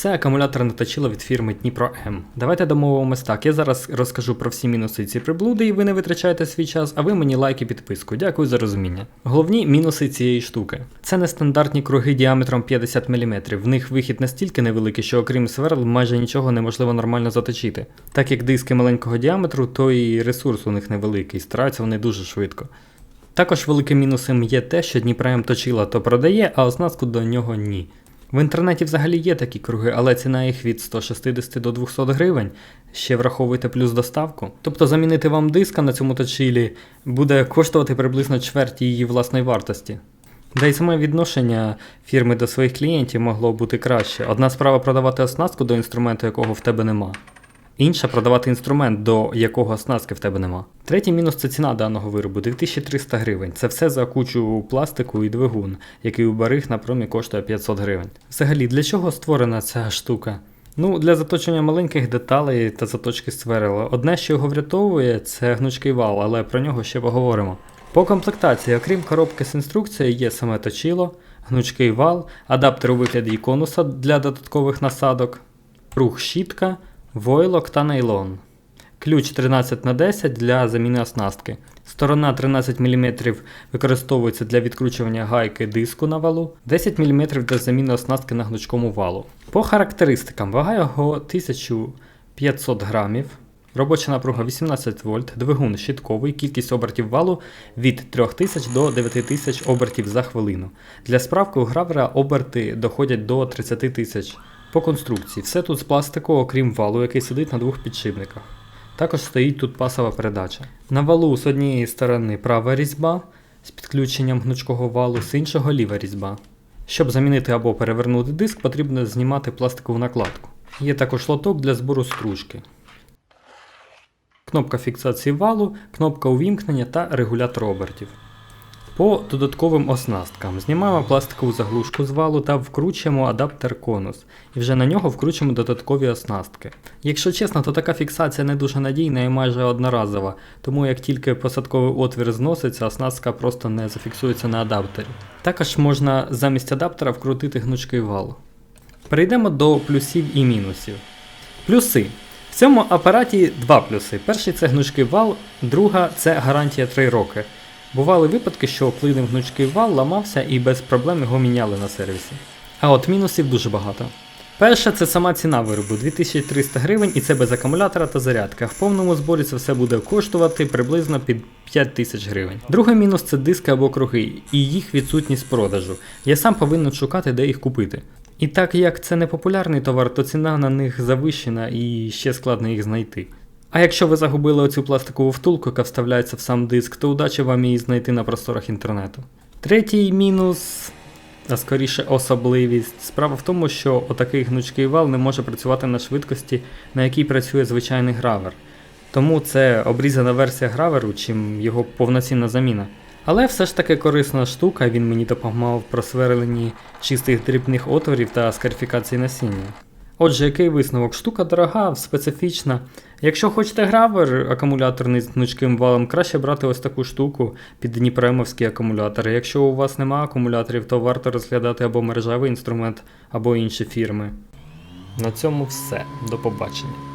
Це акумуляторне точило від фірми Дніпро М. Давайте домовимось так. Я зараз розкажу про всі мінуси цієї приблуди, і ви не витрачаєте свій час, а ви мені лайк і підписку. Дякую за розуміння. Головні мінуси цієї штуки. Це нестандартні круги діаметром 50 мм. В них вихід настільки невеликий, що окрім сверл майже нічого неможливо нормально заточити. Так як диски маленького діаметру, то і ресурс у них невеликий, стараються вони дуже швидко. Також великим мінусом є те, що Дніпром точила то продає, а оснастку до нього ні. В інтернеті взагалі є такі круги, але ціна їх від 160 до 200 гривень. Ще враховуйте плюс доставку. Тобто замінити вам диска на цьому точилі буде коштувати приблизно чверть її власної вартості. Да й саме відношення фірми до своїх клієнтів могло бути краще. Одна справа продавати оснастку до інструменту, якого в тебе нема. Інша продавати інструмент, до якого оснастки в тебе нема. Третій мінус це ціна даного виробу 2300 гривень. Це все за кучу пластику і двигун, який у бариг на промі коштує 500 гривень. Взагалі, для чого створена ця штука? Ну, для заточення маленьких деталей та заточки сверла. Одне, що його врятовує, це гнучкий вал, але про нього ще поговоримо. По комплектації, окрім коробки з інструкцією, є саме точило, гнучкий вал, адаптер у вигляді конуса для додаткових насадок, рух щітка, войлок та нейлон. Ключ 13 на 10 для заміни оснастки. Сторона 13 мм використовується для відкручування гайки диску на валу, 10 мм для заміни оснастки на гнучкому валу. По характеристикам вага його 1500 грамів, робоча напруга 18 вольт, двигун щитковий, кількість обертів валу від 3000 до 9000 обертів за хвилину. Для справки у гравера оберти доходять до 30 тисяч. По конструкції все тут з пластику, окрім валу, який сидить на двох підшипниках. Також стоїть тут пасова передача. На валу з однієї сторони права різьба з підключенням гнучкого валу, з іншого ліва різьба. Щоб замінити або перевернути диск, потрібно знімати пластикову накладку. Є також лоток для збору стружки. Кнопка фіксації валу, кнопка увімкнення та регулятор обертів. По додатковим оснасткам знімаємо пластикову заглушку з валу та вкручуємо адаптер конус, і вже на нього вкручуємо додаткові оснастки. Якщо чесно, то така фіксація не дуже надійна і майже одноразова, тому як тільки посадковий отвір зноситься, оснастка просто не зафіксується на адаптері. Також можна замість адаптера вкрутити гнучкий вал. Перейдемо до плюсів і мінусів. Плюси. В цьому апараті два плюси. Перший це гнучкий вал, друга це гарантія 3 роки. Бували випадки, що плинив гнучкий вал ламався і без проблем його міняли на сервісі. А от мінусів дуже багато. Перше, це сама ціна виробу 2300 гривень і це без акумулятора та зарядки. В повному зборі це все буде коштувати приблизно під 5000 гривень. Другий мінус це диски або круги, і їх відсутність продажу. Я сам повинен шукати, де їх купити. І так як це не популярний товар, то ціна на них завищена і ще складно їх знайти. А якщо ви загубили оцю пластикову втулку, яка вставляється в сам диск, то удачі вам її знайти на просторах інтернету. Третій мінус, а скоріше особливість. Справа в тому, що отакий гнучкий вал не може працювати на швидкості, на якій працює звичайний гравер. Тому це обрізана версія граверу, чим його повноцінна заміна. Але все ж таки корисна штука, він мені допомагав в просверленні чистих дрібних отворів та скарифікації насіння. Отже, який висновок? Штука дорога, специфічна. Якщо хочете гравер акумуляторний з гнучким валом, краще брати ось таку штуку під дніпремовські акумулятори. Якщо у вас нема акумуляторів, то варто розглядати або мережевий інструмент, або інші фірми. На цьому все. До побачення.